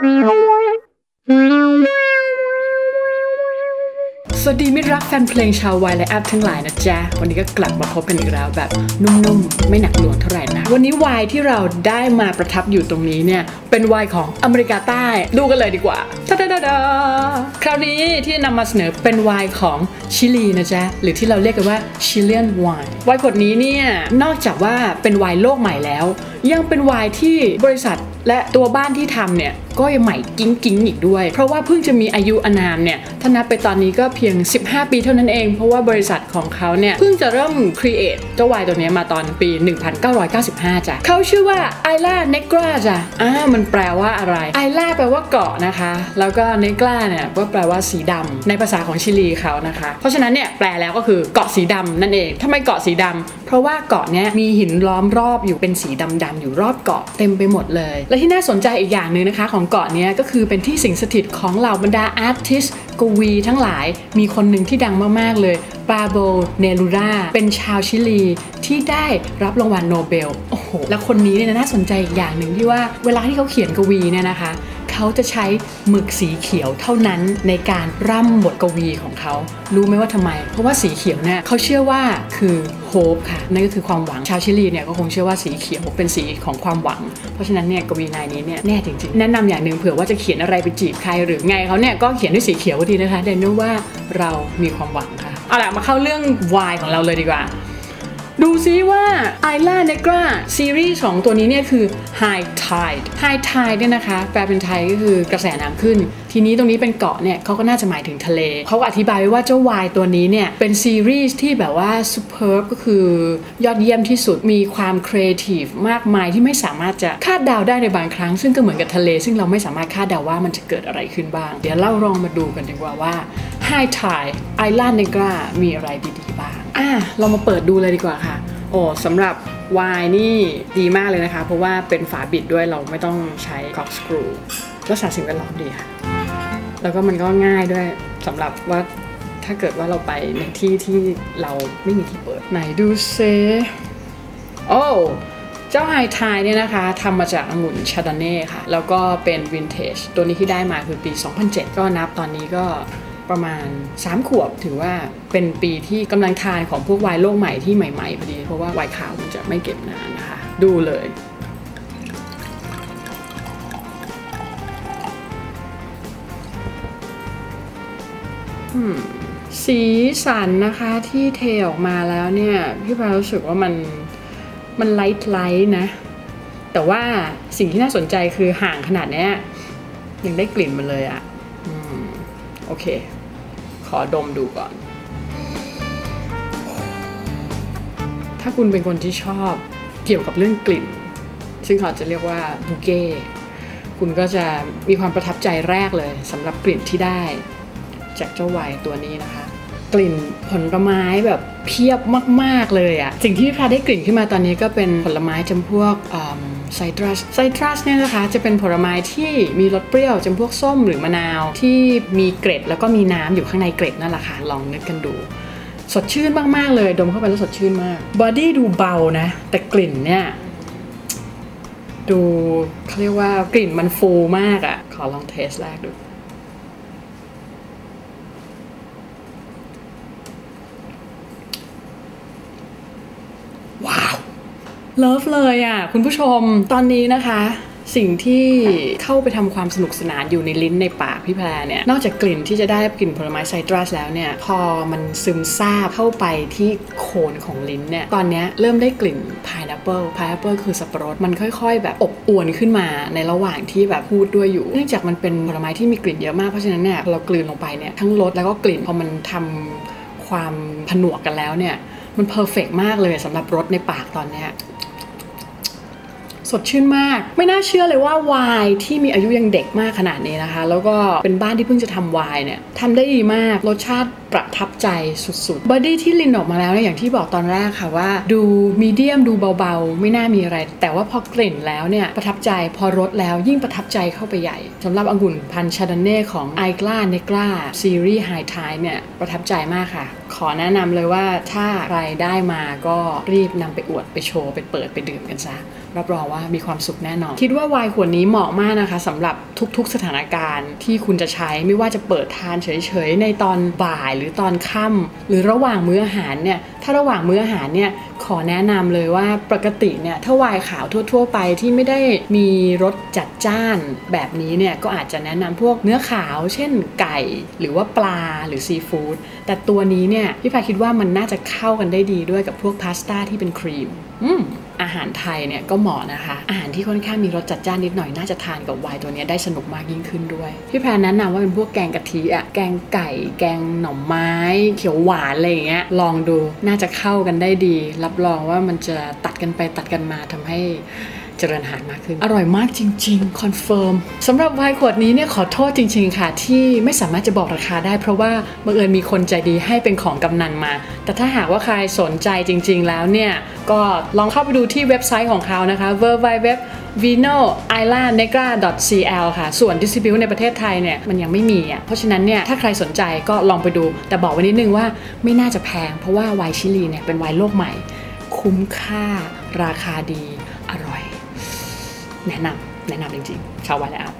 สวัสดีมิตรรักแฟนเพลงชาววายและแอปทั้งหลายนะจ๊ะ วันนี้ก็กลับมาพบกันอีกแล้วแบบนุ่มๆ ไม่หนักหน่วงเท่าไหร่นะ วันนี้วายที่เราได้มาประทับอยู่ตรงนี้เนี่ย เป็นวายของอเมริกาใต้ ดูกันเลยดีกว่าตาดาดาดาคราวนี้ที่นำมาเสนอเป็นวายของชิลีนะจ๊ะ หรือที่เราเรียกกันว่าชิลียนไวน์ไวน์ขวดนี้เนี่ย นอกจากว่าเป็นไวน์โลกใหม่แล้ว ยังเป็นไวน์ที่บริษัทและตัวบ้านที่ทำเนี่ยก็ยังใหม่กิ้งกิ้งอีกด้วย เพราะว่าเพิ่งจะมีอายุอนามเนี่ยถ้านับไปตอนนี้ก็เพียง 15 ปีเท่านั้นเอง เพราะว่าบริษัทของเขาเนี่ยเพิ่งจะเริ่มครีเอทเจ้าวน์ตัวนี้มาตอนปี 1995 จ้ะเขาชื่อว่าไอล่าเนกราจ้ะอ่ามันแปลว่าอะไรไอล่าแปลว่าเกาะนะคะ แล้วก็เนกราเนี่ยก็แปลว่าสีดำในภาษาของชิลีเขานะคะ เพราะฉะนั้นเนี่ยแปลแล้วก็คือเกาะสีดำนั่นเองทำไมเกาะสีดำเพราะว่าเกาะเนี้ยมีหินล้อมรอบอยู่เป็นสีดำๆอยู่รอบเกาะเต็มไปหมดเลย และที่น่าสนใจอีกอย่างหนึ่งนะคะของเกาะนี้ก็คือเป็นที่สิงสถิตของเหล่าบรรดาอาร์ติสกวีทั้งหลายมีคนหนึ่งที่ดังมาก ๆ เลยปาโบเนลูราเป็นชาวชิลีที่ได้รับรางวัลโนเบล โอ้โห แล้วคนนี้เนี่ยน่าสนใจอีกอย่างหนึ่งที่ว่าเวลาที่เขาเขียนกวีเนี่ยนะคะ เขาจะใช้หมึกสีเขียวเท่านั้นในการร่ำบทกวีของเขา รู้ไหมว่าทำไม เพราะว่าสีเขียวเนี่ยเขาเชื่อว่าคือโฮปค่ะ นั่นก็คือความหวัง ชาวชิลีเนี่ยก็คงเชื่อว่าสีเขียวเป็นสีของความหวัง เพราะฉะนั้นเนี่ยกวีนายนี้เนี่ยแน่จริงๆ แนะนำอย่างหนึ่งเผื่อว่าจะเขียนอะไรไปจีบใครหรือไงเขาเนี่ยก็เขียนด้วยสีเขียวก็ดีนะคะเดนนึกว่าเรามีความหวังค่ะ เอาล่ะมาเข้าเรื่องวายของเราเลยดีกว่า ดูซิว่า i l a Negra ซีรีส์ของตัวนี้เนี่ยคือ High Tide High Tide เนี่ยนะคะ แปลเป็นไทยก็คือกระแสน้ำขึ้น ทีนี้ตรงนี้เป็นเกาะเนี่ยเขาก็น่าจะหมายถึงทะเล เขาอธิบายไว้ว่าเจ้าวายตัวนี้เนี่ย เป็นซีรีส์ที่แบบว่า superb ก็คือยอดเยี่ยมที่สุดมีความครีเอทีฟมากมายที่ไม่สามารถจะคาดเดาได้ในบางครั้ง ซึ่งก็เหมือนกับทะเล ซึ่งเราไม่สามารถคาดเดาว่ามันจะเกิดอะไรขึ้นบ้าง เดี๋ยวเราลองมาดูกันดีกว่าว่า High Tide Island Negra มีอะไรดีๆบ้าง อะเรามาเปิดดูเลยดีกว่าค่ะ โอ้สำหรับไวน์นี่ดีมากเลยนะคะ เพราะว่าเป็นฝาบิดด้วยเราไม่ต้องใช้คอกสกรูรักษาสิ่งแวดล้อมดีค่ะ แล้วก็มันก็ง่ายด้วยสำหรับว่าถ้าเกิดว่าเราไปในที่ที่เราไม่มีที่เปิดไหนดูเซโอ้เจ้าไฮไทเนี่ยนะคะทำมาจากองุ่นชาดเน่ค่ะ แล้วก็เป็นวินเทจตัวนี้ที่ได้มาคือปี 2007 ก็นับตอนนี้ก็ ประมาณ 3 ขวบถือว่าเป็นปีที่กำลังทานของพวกไวน์โลกใหม่ที่ใหม่ๆพอดี เพราะว่าไวน์ขาวมันจะไม่เก็บนานนะคะ ดูเลยสีสันนะคะที่เทออกมาแล้วเนี่ย พี่พารู้สึกว่ามันมันไลท์ไลท์นะ แต่ว่าสิ่งที่น่าสนใจคือห่างขนาดนี้ยังได้กลิ่นมันเลยอะ่ะโอเค ขอดมดูก่อน ถ้าคุณเป็นคนที่ชอบเกี่ยวกับเรื่องกลิ่น ซึ่งเขาจะเรียกว่าบูเก้คุณก็จะมีความประทับใจแรกเลยสำหรับกลิ่นที่ได้ จากเจ้าไวน์ตัวนี้นะคะ กลิ่นผลไม้แบบเพียบมาก ๆ เลยอะสิ่งที่พี่พาได้กลิ่นขึ้นมาตอนนี้ก็เป็นผลไม้จำพวกไซตรัส ไซตรัสเนี่ยนะคะจะเป็นผลไม้ที่มีรสเปรี้ยวจำพวกส้มหรือมะนาวที่มีเกล็ดแล้วก็มีน้ำอยู่ข้างในเกล็ดนั่นแหละค่ะ ลองนึกกันดู สดชื่นมาก ๆ เลย ดมเข้าไปแล้วสดชื่นมาก บอดี้ดูเบานะ แต่กลิ่นเนี่ยดูเขาเรียกว่ากลิ่นมันฟูมากอะขอลองเทสแรกดู ว้าว เลิฟเลยอะคุณผู้ชมตอนนี้นะคะสิ่งที่เข้าไปทำความสนุกสนานอยู่ในลิ้นในปากพี่แพรเนี่ย นอกจากกลิ่นที่จะได้กลิ่นผลไม้ไซตรัสแล้วเนี่ย พอมันซึมซาบเข้าไปที่โคนของลิ้นเนี่ย ตอนนี้เริ่มได้กลิ่นพายแอปเปิลพายแอปเปิลคือสับปะรด มันค่อยๆ แบบอบอวนขึ้นมาในระหว่างที่แบบพูดด้วยอยู่ เนื่องจากมันเป็นผลไม้ที่มีกลิ่นเยอะมาก เพราะฉะนั้นเนี่ยเรากลืนลงไปเนี่ยทั้งรสแล้วก็กลิ่นพอมันทำความผนวกกันแล้วเนี่ยมันเพอร์เฟกมากเลยสำหรับรสในปากตอนเนี้ย สดชื่นมาก ไม่น่าเชื่อเลยว่าไวน์ที่มีอายุยังเด็กมากขนาดนี้นะคะ แล้วก็เป็นบ้านที่เพิ่งจะทำไวน์เนี่ยทำได้ดีมากรสชาติประทับใจสุดๆบอดี้ที่ลินออกมาแล้วเนี่ยอย่างที่บอกตอนแรกค่ะว่า ดูมีเดียมดูเบาๆ ไม่น่ามีอะไร แต่ว่าพอกลิ่นแล้วเนี่ยประทับใจพอรสแล้วยิ่งประทับใจเข้าไปใหญ่สำหรับองุ่นพันชาดเน่ของไอกล้าเนกล้าซีรีส์ไฮไทเนี่ยประทับใจมากค่ะ ขอแนะนำเลยว่าถ้าใครได้มาก็รีบนำไปอวดไปโชว์ไปเปิดไปดื่มกันซะรับรองว่ามีความสุขแน่นอน คิดว่าไวน์ขวดนี้เหมาะมากนะคะสำหรับทุกๆสถานการณ์ที่คุณจะใช้ไม่ว่าจะเปิดทานเฉยๆ ในตอนบ่ายหรือตอนค่ำหรือระหว่างมื้ออาหารเนี่ยถ้าระหว่างมื้ออาหารเนี่ยขอแนะนำเลยว่าปกติเนี่ยถ้าไวน์ขาวทั่ว ๆ ไปที่ไม่ได้มีรสจัดจ้านแบบนี้เนี่ยก็อาจจะแนะนำพวกเนื้อขาว เช่นไก่ หรือว่าปลาหรือซีฟู้ดแต่ตัวนี้เนี่ยพี่พายคิดว่ามันน่าจะเข้ากันได้ดีด้วยกับพวกพาสต้าที่เป็นครีมอืมอาหารไทยเนี่ยก็เหมาะนะคะ อาหารที่ค่อนข้างมีรสจัดจ้านนิดหน่อยน่าจะทานกับไวน์ตัวนี้ได้สนุกมากยิ่งขึ้นด้วย พี่แพรแนะนำว่าเป็นพวกแกงกะทิอะแกงไก่ แกงหน่อไม้ เขียวหวานอะไรอย่างเงี้ยลองดูน่าจะเข้ากันได้ดี รับรองว่ามันจะตัดกันไปตัดกันมาทำให้ เจริญอาหารมากขึ้น อร่อยมากจริง ๆ คอนเฟิร์มสำหรับไวน์ขวดนี้เนี่ยขอโทษจริง ๆ ค่ะ ที่ไม่สามารถจะบอกราคาได้ เพราะว่าบังเอิญมีคนใจดีให้เป็นของกำนันมา แต่ถ้าหากว่าใครสนใจจริง ๆ แล้วเนี่ย ก็ลองเข้าไปดูที่เว็บไซต์ของเขานะคะ w w w vino i l a negra cl ค่ะ ส่วน distribute ในประเทศไทยเนี่ย มันยังไม่มีอะ เพราะฉะนั้นเนี่ย ถ้าใครสนใจก็ลองไปดู แต่บอกไว้นิดนึงว่าไม่น่าจะแพง เพราะว่าไวน์ชิลีเนี่ย เป็นไวน์โลกใหม่ คุ้มค่าราคาดี อร่อย แนะนำแนะนำจริงๆชาววายและอัพ